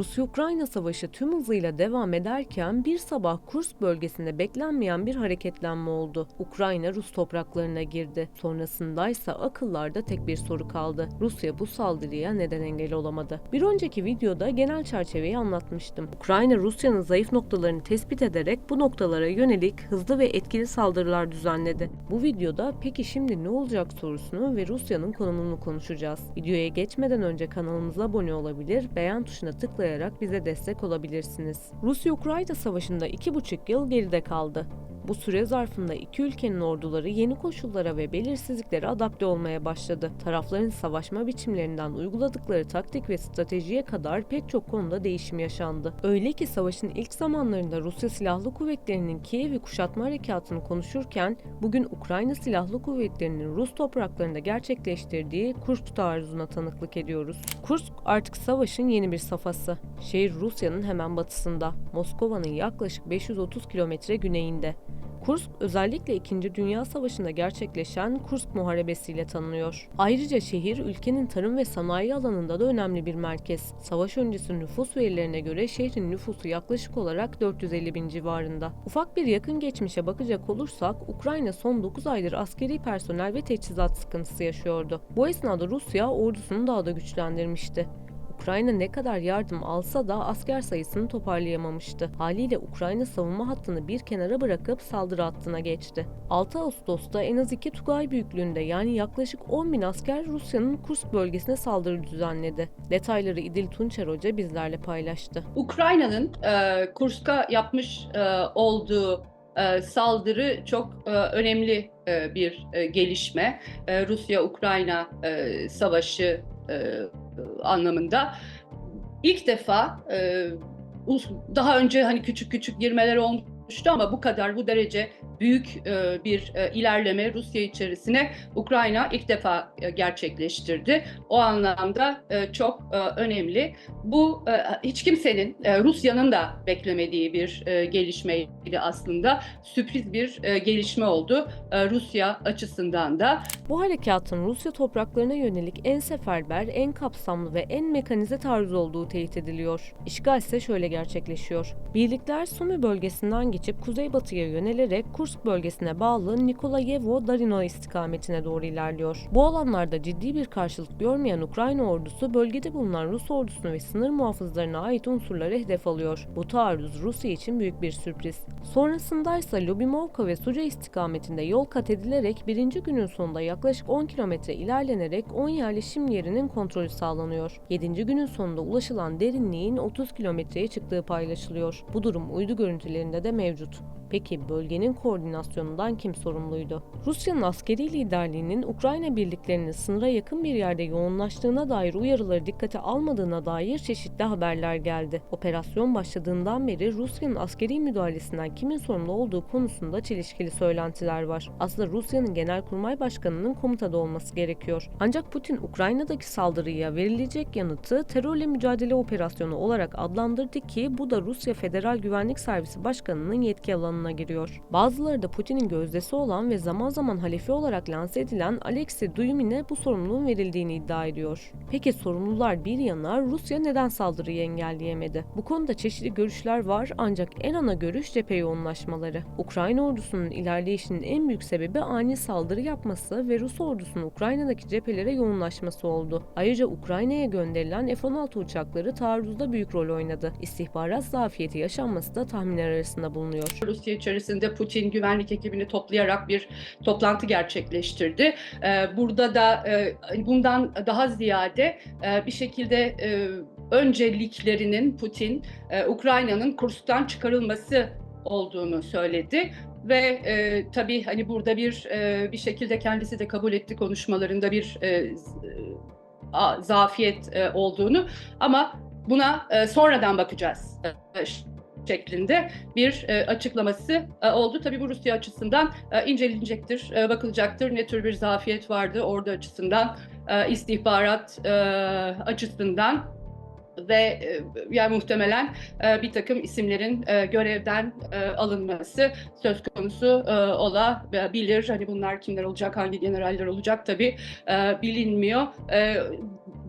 Rusya-Ukrayna savaşı tüm hızıyla devam ederken bir sabah Kursk bölgesinde beklenmeyen bir hareketlenme oldu. Ukrayna Rus topraklarına girdi. Sonrasındaysa akıllarda tek bir soru kaldı. Rusya bu saldırıya neden engel olamadı? Bir önceki videoda genel çerçeveyi anlatmıştım. Ukrayna Rusya'nın zayıf noktalarını tespit ederek bu noktalara yönelik hızlı ve etkili saldırılar düzenledi. Bu videoda peki şimdi ne olacak sorusunu ve Rusya'nın konumunu konuşacağız. Videoya geçmeden önce kanalımıza abone olabilir, beğen tuşuna tıklayarak bize destek olabilirsiniz. Rusya-Ukrayna savaşında 2,5 yıl geride kaldı. Bu süre zarfında iki ülkenin orduları yeni koşullara ve belirsizliklere adapte olmaya başladı. Tarafların savaşma biçimlerinden uyguladıkları taktik ve stratejiye kadar pek çok konuda değişim yaşandı. Öyle ki savaşın ilk zamanlarında Rusya Silahlı Kuvvetleri'nin Kiev'i kuşatma harekatını konuşurken bugün Ukrayna Silahlı Kuvvetleri'nin Rus topraklarında gerçekleştirdiği Kursk taarruzuna tanıklık ediyoruz. Kursk artık savaşın yeni bir safhası. Şehir Rusya'nın hemen batısında, Moskova'nın yaklaşık 530 kilometre güneyinde. Kursk özellikle 2. Dünya Savaşı'nda gerçekleşen Kursk Muharebesi'yle tanınıyor. Ayrıca şehir ülkenin tarım ve sanayi alanında da önemli bir merkez. Savaş öncesi nüfus verilerine göre şehrin nüfusu yaklaşık olarak 450 bin civarında. Ufak bir yakın geçmişe bakacak olursak Ukrayna son 9 aydır askeri personel ve teçhizat sıkıntısı yaşıyordu. Bu esnada Rusya ordusunu daha da güçlendirmişti. Ukrayna ne kadar yardım alsa da asker sayısını toparlayamamıştı. Haliyle Ukrayna savunma hattını bir kenara bırakıp saldırı hattına geçti. 6 Ağustos'ta en az iki Tugay büyüklüğünde yani yaklaşık 10 bin asker Rusya'nın Kursk bölgesine saldırı düzenledi. Detayları İdil Tunçer Hoca bizlerle paylaştı. Ukrayna'nın e, Kursk'a yapmış e, olduğu e, saldırı çok e, önemli e, bir e, gelişme. E, Rusya-Ukrayna e, savaşı e, anlamında. İlk defa e, daha önce hani küçük küçük girmeler olmuştu ama bu kadar bu derece büyük e, bir e, ilerleme Rusya içerisine Ukrayna ilk defa e, gerçekleştirdi. O anlamda çok önemli. Bu hiç kimsenin Rusya'nın da beklemediği bir e, gelişmeydi aslında. Sürpriz bir gelişme oldu Rusya açısından da. Bu harekatın Rusya topraklarına yönelik en seferber, en kapsamlı ve en mekanize taarruz olduğu teyit ediliyor. İşgal ise şöyle gerçekleşiyor. Birlikler Sumi bölgesinden geçip kuzeybatıya yönelerek Kursk bölgesine bağlı Nikolayevo Darino istikametine doğru ilerliyor. Bu alanlarda ciddi bir karşılık görmeyen Ukrayna ordusu bölgede bulunan Rus ordusunu ve sınır muhafızlarına ait unsurları hedef alıyor. Bu taarruz Rusya için büyük bir sürpriz. Sonrasında ise Lubimovka ve Suca istikametinde yol kat edilerek birinci günün sonunda yaklaşık 10 kilometre ilerlenerek 10 yerleşim yerinin kontrolü sağlanıyor. 7. günün sonunda ulaşılan derinliğin 30 kilometreye çıktığı paylaşılıyor. Bu durum uydu görüntülerinde de mevcut mevcut. Peki bölgenin koordinasyonundan kim sorumluydu? Rusya'nın askeri liderliğinin Ukrayna birliklerinin sınıra yakın bir yerde yoğunlaştığına dair uyarıları dikkate almadığına dair çeşitli haberler geldi. Operasyon başladığından beri Rusya'nın askeri müdahalesinden kimin sorumlu olduğu konusunda çelişkili söylentiler var. Aslında Rusya'nın Genelkurmay Başkanı'nın komutada olması gerekiyor. Ancak Putin Ukrayna'daki saldırıya verilecek yanıtı terörle mücadele operasyonu olarak adlandırdı ki bu da Rusya Federal Güvenlik Servisi Başkanı'nın yetki alanı alanına giriyor. Bazıları da Putin'in gözdesi olan ve zaman zaman halefi olarak lanse edilen Alexei Duymin'e bu sorumluluğun verildiğini iddia ediyor. Peki sorumlular bir yana Rusya neden saldırıyı engelleyemedi? Bu konuda çeşitli görüşler var ancak en ana görüş cephe yoğunlaşmaları. Ukrayna ordusunun ilerleyişinin en büyük sebebi ani saldırı yapması ve Rus ordusunun Ukrayna'daki cephelere yoğunlaşması oldu. Ayrıca Ukrayna'ya gönderilen F-16 uçakları taarruzda büyük rol oynadı. İstihbarat zafiyeti yaşanması da tahminler arasında bulunuyor. Rusya içerisinde Putin güvenlik ekibini toplayarak bir toplantı gerçekleştirdi. Ee, burada da e, bundan daha ziyade e, bir şekilde e, önceliklerinin Putin Ukrayna'nın Kursk'tan çıkarılması olduğunu söyledi ve e, tabii hani burada bir e, bir şekilde kendisi de kabul etti konuşmalarında bir e, zafiyet e, olduğunu ama buna e, sonradan bakacağız. Şeklinde bir e, açıklaması e, oldu. Tabii bu Rusya açısından e, incelenecektir, e, bakılacaktır. Ne tür bir zafiyet vardı orada açısından, e, istihbarat e, açısından ve e, yani muhtemelen e, bir takım isimlerin e, görevden alınması söz konusu olabilir. Hani bunlar kimler olacak, hangi generaller olacak tabii bilinmiyor.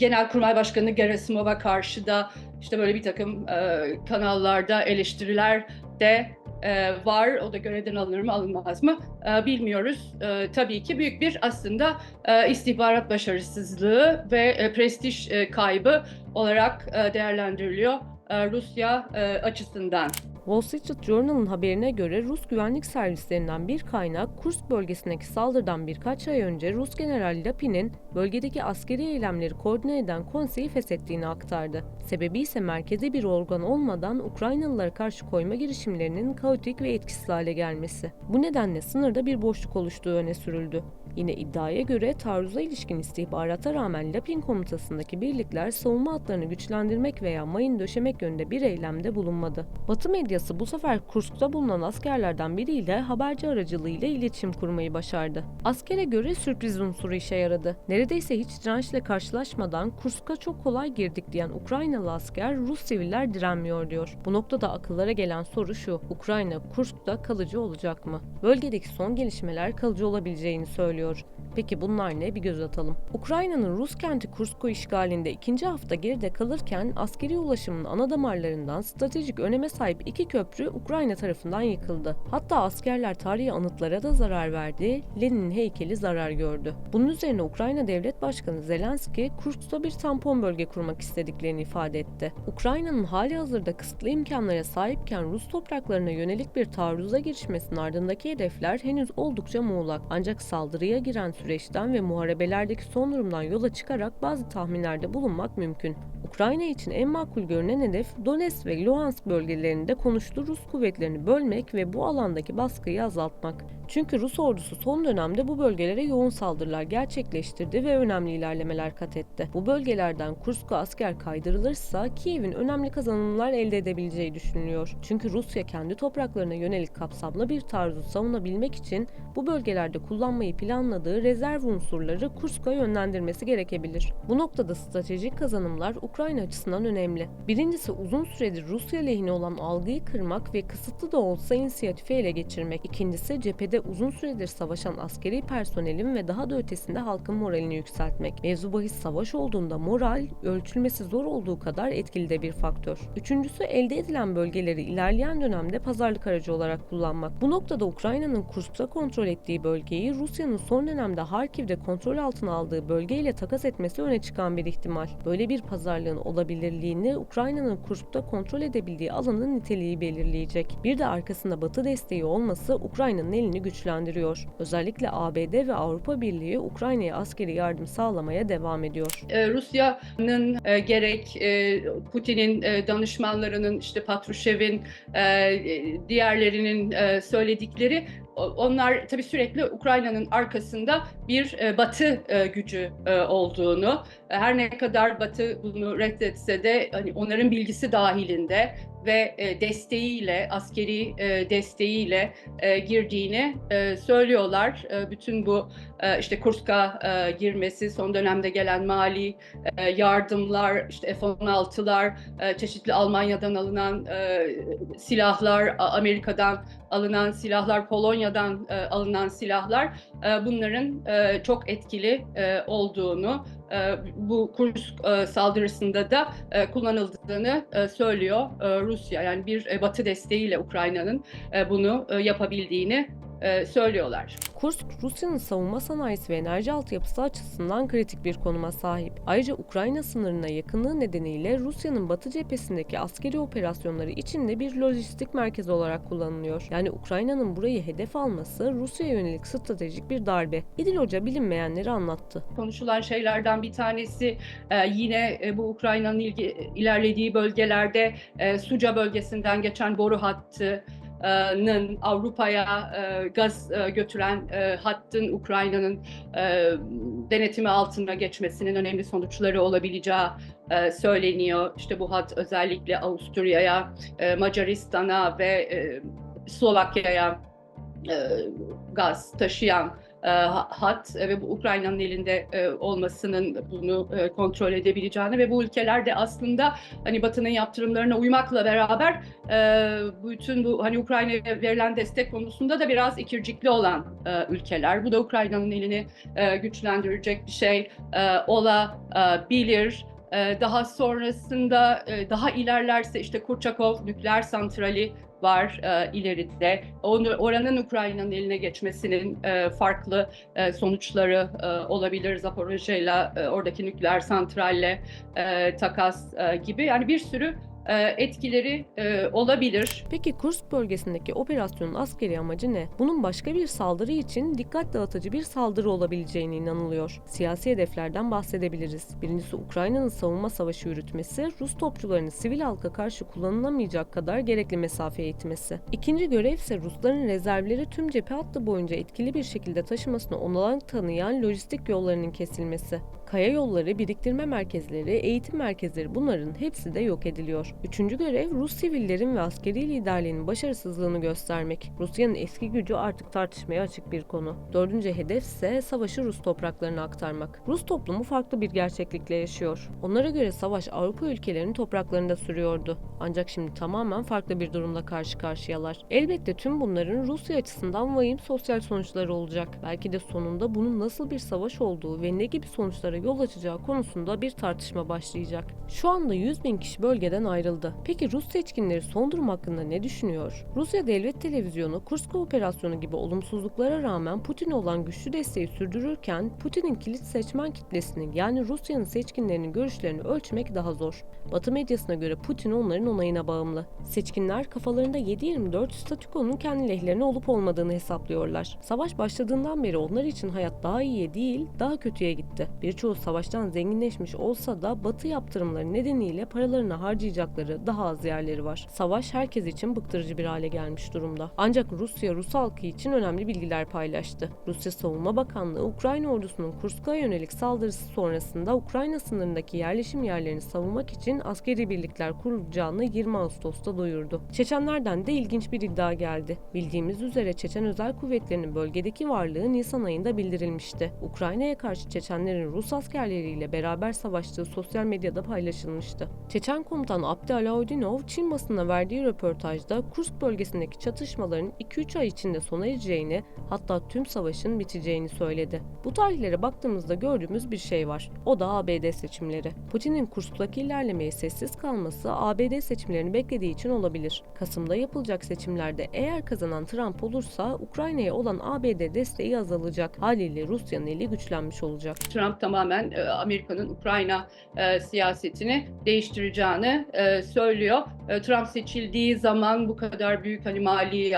Genelkurmay Başkanı Gerasimov'a karşı da işte böyle bir takım e, kanallarda eleştiriler de e, var. O da görevden alınır mı alınmaz mı e, bilmiyoruz. E, tabii ki büyük bir aslında e, istihbarat başarısızlığı ve e, prestij e, kaybı olarak e, değerlendiriliyor e, Rusya e, açısından. Wall Street Journal'ın haberine göre Rus güvenlik servislerinden bir kaynak Kursk bölgesindeki saldırıdan birkaç ay önce Rus General Lapin'in bölgedeki askeri eylemleri koordine eden konseyi feshettiğini aktardı. Sebebi ise merkezi bir organ olmadan Ukraynalılara karşı koyma girişimlerinin kaotik ve etkisiz hale gelmesi. Bu nedenle sınırda bir boşluk oluştuğu öne sürüldü. Yine iddiaya göre taarruza ilişkin istihbarata rağmen Lapin komutasındaki birlikler savunma hatlarını güçlendirmek veya mayın döşemek yönünde bir eylemde bulunmadı. Batı medyası bu sefer Kursk'ta bulunan askerlerden biriyle haberci aracılığıyla iletişim kurmayı başardı. Askere göre sürpriz unsuru işe yaradı. Neredeyse hiç dirençle karşılaşmadan Kursk'a çok kolay girdik diyen Ukraynalı asker Rus siviller direnmiyor diyor. Bu noktada akıllara gelen soru şu. Ukrayna Kursk'ta kalıcı olacak mı? Bölgedeki son gelişmeler kalıcı olabileceğini söylüyor. Peki bunlar ne? Bir göz atalım. Ukrayna'nın Rus kenti Kursk'u işgalinde ikinci hafta geride kalırken askeri ulaşımın ana damarlarından stratejik öneme sahip iki köprü Ukrayna tarafından yıkıldı. Hatta askerler tarihi anıtlara da zarar verdi, Lenin'in heykeli zarar gördü. Bunun üzerine Ukrayna Devlet Başkanı Zelenski, Kursk'ta bir tampon bölge kurmak istediklerini ifade etti. Ukrayna'nın hali hazırda kısıtlı imkanlara sahipken Rus topraklarına yönelik bir taarruza girişmesinin ardındaki hedefler henüz oldukça muğlak. Ancak saldırıya giren süreçten ve muharebelerdeki son durumdan yola çıkarak bazı tahminlerde bulunmak mümkün. Ukrayna için en makul görünen hedef Donetsk ve Luhansk bölgelerinde konuştuğu Rus kuvvetlerini bölmek ve bu alandaki baskıyı azaltmak. Çünkü Rus ordusu son dönemde bu bölgelere yoğun saldırılar gerçekleştirdi ve önemli ilerlemeler kat etti. Bu bölgelerden Kursk'a asker kaydırılırsa Kiev'in önemli kazanımlar elde edebileceği düşünülüyor. Çünkü Rusya kendi topraklarına yönelik kapsamlı bir taarruzu savunabilmek için bu bölgelerde kullanmayı planladığı rezerv unsurları Kursk'a yönlendirmesi gerekebilir. Bu noktada stratejik kazanımlar Ukrayna açısından önemli. Birincisi uzun süredir Rusya lehine olan algıyı kırmak ve kısıtlı da olsa inisiyatifi ele geçirmek. İkincisi cephede uzun süredir savaşan askeri personelin ve daha da ötesinde halkın moralini yükseltmek. Mevzu bahis savaş olduğunda moral ölçülmesi zor olduğu kadar etkili de bir faktör. Üçüncüsü elde edilen bölgeleri ilerleyen dönemde pazarlık aracı olarak kullanmak. Bu noktada Ukrayna'nın Kursk'ta kontrol ettiği bölgeyi Rusya'nın son dönemde Harkiv'de kontrol altına aldığı bölgeyle takas etmesi öne çıkan bir ihtimal. Böyle bir pazarlığın olabilirliğini Ukrayna'nın Kursk'ta kontrol edebildiği alanın niteliği belirleyecek. Bir de arkasında Batı desteği olması Ukrayna'nın elini güçlendiriyor. Özellikle ABD ve Avrupa Birliği Ukrayna'ya askeri yardım sağlamaya devam ediyor. Ee, Rusya'nın e, gerek e, Putin'in e, danışmanlarının işte Patrushev'in e, diğerlerinin e, söyledikleri onlar tabii sürekli Ukrayna'nın arkasında bir e, Batı e, gücü e, olduğunu her ne kadar Batı bunu reddetse de hani onların bilgisi dahilinde ve desteğiyle askeri desteğiyle girdiğini söylüyorlar. Bütün bu işte Kursk'a girmesi, son dönemde gelen mali yardımlar, işte F-16'lar, e, çeşitli Almanya'dan alınan silahlar, Amerika'dan alınan silahlar, Polonya'dan e, alınan silahlar e, bunların e, çok etkili e, olduğunu, e, bu Kursk e, saldırısında da e, kullanıldığını e, söylüyor e, Rusya. Yani bir e, Batı desteğiyle Ukrayna'nın e, bunu e, yapabildiğini e, söylüyorlar. Kursk, Rusya'nın savunma sanayisi ve enerji altyapısı açısından kritik bir konuma sahip. Ayrıca Ukrayna sınırına yakınlığı nedeniyle Rusya'nın batı cephesindeki askeri operasyonları için de bir lojistik merkez olarak kullanılıyor. Yani Ukrayna'nın burayı hedef alması Rusya'ya yönelik stratejik bir darbe. İdil Hoca bilinmeyenleri anlattı. konuşulan şeylerden bir tanesi e, yine e, bu Ukrayna'nın ilerlediği bölgelerde e, Suca bölgesinden geçen boru hattının Avrupa'ya gaz götüren hattın Ukrayna'nın denetimi altına geçmesinin önemli sonuçları olabileceği söyleniyor. İşte bu hat özellikle Avusturya'ya, Macaristan'a ve Slovakya'ya gaz taşıyan hat ve bu Ukrayna'nın elinde e, olmasının bunu e, kontrol edebileceğini ve bu ülkelerde aslında hani Batı'nın yaptırımlarına uymakla beraber e, bütün bu hani Ukrayna'ya verilen destek konusunda da biraz ikircikli olan e, ülkeler. Bu da Ukrayna'nın elini e, güçlendirecek bir şey e, olabilir. E, daha sonrasında e, daha ilerlerse işte Kurçakov nükleer santrali var e, ileride. Onu, oranın Ukrayna'nın eline geçmesinin e, farklı e, sonuçları e, olabilir. Zaporojye'yle e, oradaki nükleer santralle e, takas e, gibi. Yani bir sürü etkileri e, olabilir. Peki Kursk bölgesindeki operasyonun askeri amacı ne? Bunun başka bir saldırı için dikkat dağıtıcı bir saldırı olabileceğine inanılıyor. Siyasi hedeflerden bahsedebiliriz. Birincisi Ukrayna'nın savunma savaşı yürütmesi, Rus topçularını sivil halka karşı kullanılamayacak kadar gerekli mesafeye itmesi. İkinci görev ise Rusların rezervleri tüm cephe hattı boyunca etkili bir şekilde taşımasına olanak tanıyan lojistik yollarının kesilmesi. Kaya yolları, biriktirme merkezleri, eğitim merkezleri bunların hepsi de yok ediliyor. Üçüncü görev Rus sivillerin ve askeri liderliğinin başarısızlığını göstermek. Rusya'nın eski gücü artık tartışmaya açık bir konu. Dördüncü hedef ise savaşı Rus topraklarına aktarmak. Rus toplumu farklı bir gerçeklikle yaşıyor. Onlara göre savaş Avrupa ülkelerinin topraklarında sürüyordu. Ancak şimdi tamamen farklı bir durumla karşı karşıyalar. Elbette tüm bunların Rusya açısından vahim sosyal sonuçları olacak. Belki de sonunda bunun nasıl bir savaş olduğu ve ne gibi sonuçlara yol açacağı konusunda bir tartışma başlayacak. Şu anda 100 bin kişi bölgeden ayrıldı. Peki Rus seçkinleri son durum hakkında ne düşünüyor? Rusya Devlet Televizyonu Kursk operasyonu gibi olumsuzluklara rağmen Putin'e olan güçlü desteği sürdürürken Putin'in kilit seçmen kitlesini yani Rusya'nın seçkinlerinin görüşlerini ölçmek daha zor. Batı medyasına göre Putin onların onayına bağımlı. Seçkinler kafalarında 7-24 statükonun kendi lehlerine olup olmadığını hesaplıyorlar. Savaş başladığından beri onlar için hayat daha iyiye değil, daha kötüye gitti. Birçoğu savaştan zenginleşmiş olsa da Batı yaptırımları nedeniyle paralarını harcayacakları daha az yerleri var. Savaş herkes için bıktırıcı bir hale gelmiş durumda. Ancak Rusya Rus halkı için önemli bilgiler paylaştı. Rusya Savunma Bakanlığı Ukrayna ordusunun Kursk'a yönelik saldırısı sonrasında Ukrayna sınırındaki yerleşim yerlerini savunmak için askeri birlikler kurulacağını 20 Ağustos'ta duyurdu. Çeçenlerden de ilginç bir iddia geldi. Bildiğimiz üzere Çeçen Özel Kuvvetleri'nin bölgedeki varlığı Nisan ayında bildirilmişti. Ukrayna'ya karşı Çeçenlerin Rus askerleriyle beraber savaştığı sosyal medyada paylaşılmıştı. Çeçen komutan Abdi Alaudinov, Çin basına verdiği röportajda Kursk bölgesindeki çatışmaların 2-3 ay içinde sona ereceğini, hatta tüm savaşın biteceğini söyledi. Bu tarihlere baktığımızda gördüğümüz bir şey var. O da ABD seçimleri. Putin'in Kursk'taki ilerlemeye sessiz kalması ABD seçimlerini beklediği için olabilir. Kasım'da yapılacak seçimlerde eğer kazanan Trump olursa Ukrayna'ya olan ABD desteği azalacak. Haliyle Rusya'nın eli güçlenmiş olacak. Trump tamamen e, Amerika'nın Ukrayna e, siyasetini değiştireceğini e, söylüyor. Trump seçildiği zaman bu kadar büyük hani mali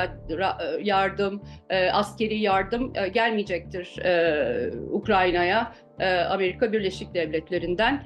yardım, askeri yardım gelmeyecektir Ukrayna'ya. Amerika Birleşik Devletleri'nden.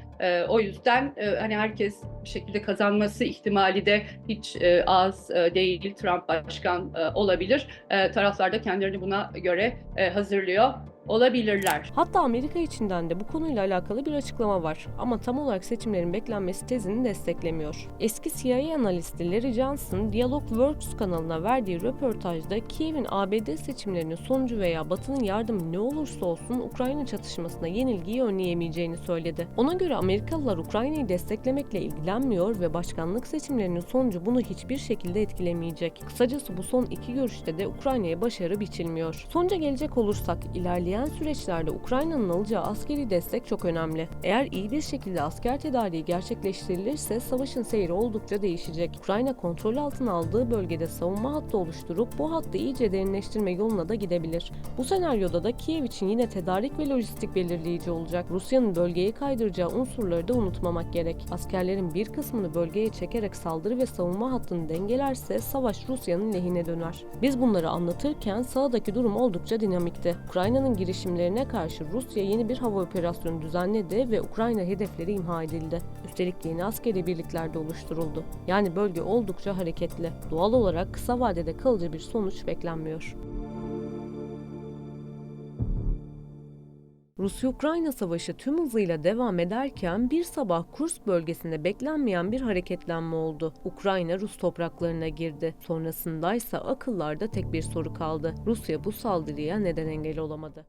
O yüzden hani herkes bir şekilde kazanması ihtimali de hiç az değil. Trump başkan olabilir. Taraflar da kendilerini buna göre hazırlıyor olabilirler. Hatta Amerika içinden de bu konuyla alakalı bir açıklama var ama tam olarak seçimlerin beklenmesi tezini desteklemiyor. Eski CIA analisti Larry Johnson, Dialog Works kanalına verdiği röportajda Kiev'in ABD seçimlerinin sonucu veya Batı'nın yardımı ne olursa olsun Ukrayna çatışmasına yenilgiyi önleyemeyeceğini söyledi. Ona göre Amerikalılar Ukrayna'yı desteklemekle ilgilenmiyor ve başkanlık seçimlerinin sonucu bunu hiçbir şekilde etkilemeyecek. Kısacası bu son iki görüşte de Ukrayna'ya başarı biçilmiyor. Sonuca gelecek olursak ilerleyen süreçlerde Ukrayna'nın alacağı askeri destek çok önemli. Eğer iyi bir şekilde asker tedariği gerçekleştirilirse savaşın seyri oldukça değişecek. Ukrayna kontrol altına aldığı bölgede savunma hattı oluşturup bu hattı iyice derinleştirme yoluna da gidebilir. Bu senaryoda da Kiev için yine tedarik ve lojistik belirleyici olacak. Rusya'nın bölgeye kaydıracağı unsurları da unutmamak gerek. Askerlerin bir kısmını bölgeye çekerek saldırı ve savunma hattını dengelerse savaş Rusya'nın lehine döner. Biz bunları anlatırken sahadaki durum oldukça dinamikti. Ukrayna'nın girişimlerine karşı Rusya yeni bir hava operasyonu düzenledi ve Ukrayna hedefleri imha edildi. Üstelik yeni askeri birlikler de oluşturuldu. Yani bölge oldukça hareketli. Doğal olarak kısa vadede kalıcı bir sonuç beklenmiyor. Rusya-Ukrayna savaşı tüm hızıyla devam ederken bir sabah Kursk bölgesinde beklenmeyen bir hareketlenme oldu. Ukrayna Rus topraklarına girdi. Sonrasındaysa akıllarda tek bir soru kaldı. Rusya bu saldırıya neden engel olamadı?